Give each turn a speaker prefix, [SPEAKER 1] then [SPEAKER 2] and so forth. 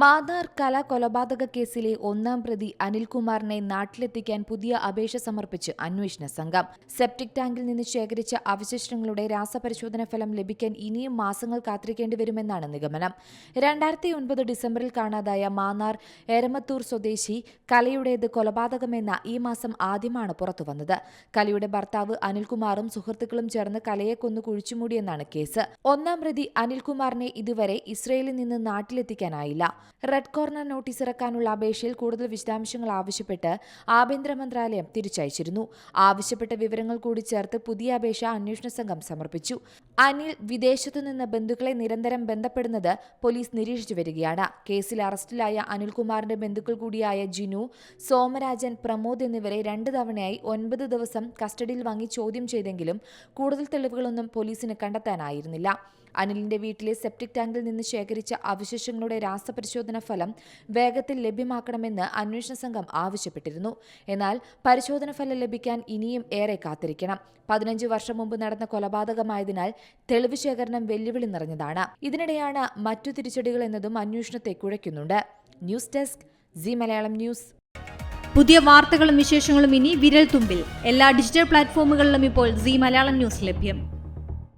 [SPEAKER 1] മാന്നാർ കല കൊലപാതക കേസിലെ ഒന്നാം പ്രതി അനിൽകുമാറിനെ നാട്ടിലെത്തിക്കാൻ പുതിയ അപേക്ഷ സമർപ്പിച്ച് അന്വേഷണ സംഘം. സെപ്റ്റിക് ടാങ്കിൽ നിന്ന് ശേഖരിച്ച അവശിഷ്ടങ്ങളുടെ രാസപരിശോധന ഫലം ലഭിക്കാൻ ഇനിയും മാസങ്ങൾ കാത്തിരിക്കേണ്ടി വരുമെന്നാണ് നിഗമനം. രണ്ടായിരത്തി ഒൻപത് ഡിസംബറിൽ കാണാതായ മാന്നാർ എരമത്തൂർ സ്വദേശി കലയുടേത് കൊലപാതകമെന്ന ഈ മാസം ആദ്യമാണ് പുറത്തുവന്നത്. കലയുടെ ഭർത്താവ് അനിൽകുമാറും സുഹൃത്തുക്കളും ചേർന്ന് കലയെ കൊന്നു കുഴിച്ചുമൂടിയെന്നാണ് കേസ്. ഒന്നാം പ്രതി അനിൽകുമാറിനെ ഇതുവരെ ഇസ്രയേലിൽ നിന്ന് നാട്ടിലെത്തിക്കാനായില്ല. റെഡ് കോർണർ നോട്ടീസ് ഇറക്കാനുള്ള അപേക്ഷയിൽ കൂടുതൽ വിശദാംശങ്ങൾ ആവശ്യപ്പെട്ട് ആഭ്യന്തര മന്ത്രാലയം തിരിച്ചയച്ചിരുന്നു. ആവശ്യപ്പെട്ട വിവരങ്ങൾ കൂടി ചേർത്ത് പുതിയ അപേക്ഷ അന്വേഷണ സംഘം സമർപ്പിച്ചു. അനിൽ വിദേശത്തു നിന്ന് ബന്ധുക്കളെ നിരന്തരം ബന്ധപ്പെടുന്നത് പോലീസ് നിരീക്ഷിച്ചു വരികയാണ്. കേസിൽ അറസ്റ്റിലായ അനിൽകുമാറിന്റെ ബന്ധുക്കൾ കൂടിയായ ജിനു സോമരാജൻ പ്രമോദ് എന്നിവരെ രണ്ട് തവണയായി ഒൻപത് ദിവസം കസ്റ്റഡിയിൽ വാങ്ങി ചോദ്യം ചെയ്തെങ്കിലും കൂടുതൽ തെളിവുകളൊന്നും പോലീസിന് കണ്ടെത്താനായിരുന്നില്ല. അനിലിന്റെ വീട്ടിലെ സെപ്റ്റിക് ടാങ്കിൽ നിന്ന് ശേഖരിച്ച അവശേഷങ്ങളുടെ രാസപരിശോധന ഫലം വേഗത്തിൽ ലഭ്യമാക്കണമെന്ന് അന്വേഷണ സംഘം ആവശ്യപ്പെട്ടിരുന്നു. എന്നാൽ പരിശോധന ഫലം ലഭിക്കാൻ ഇനിയും ഏറെ കാത്തിരിക്കണം. പതിനഞ്ച് വർഷം മുമ്പ് നടന്ന കൊലപാതകമായതിനാൽ തെളിവ് ശേഖരണം വെല്ലുവിളി നിറഞ്ഞതാണ്. ഇതിനിടെയാണ് മറ്റു തിരിച്ചടികൾ എന്നതും അന്വേഷണത്തെ കുഴയ്ക്കുന്നുണ്ട്. News desk Zee Malayalam news.
[SPEAKER 2] പുതിയ വാർത്തകളും വിശേഷങ്ങളും ഇനി വിരൽ തുമ്പിൽ. എല്ലാ ഡിജിറ്റൽ പ്ലാറ്റ്ഫോമുകളിലും ഇപ്പോൾ സി മലയാളം ന്യൂസ് ലഭ്യം.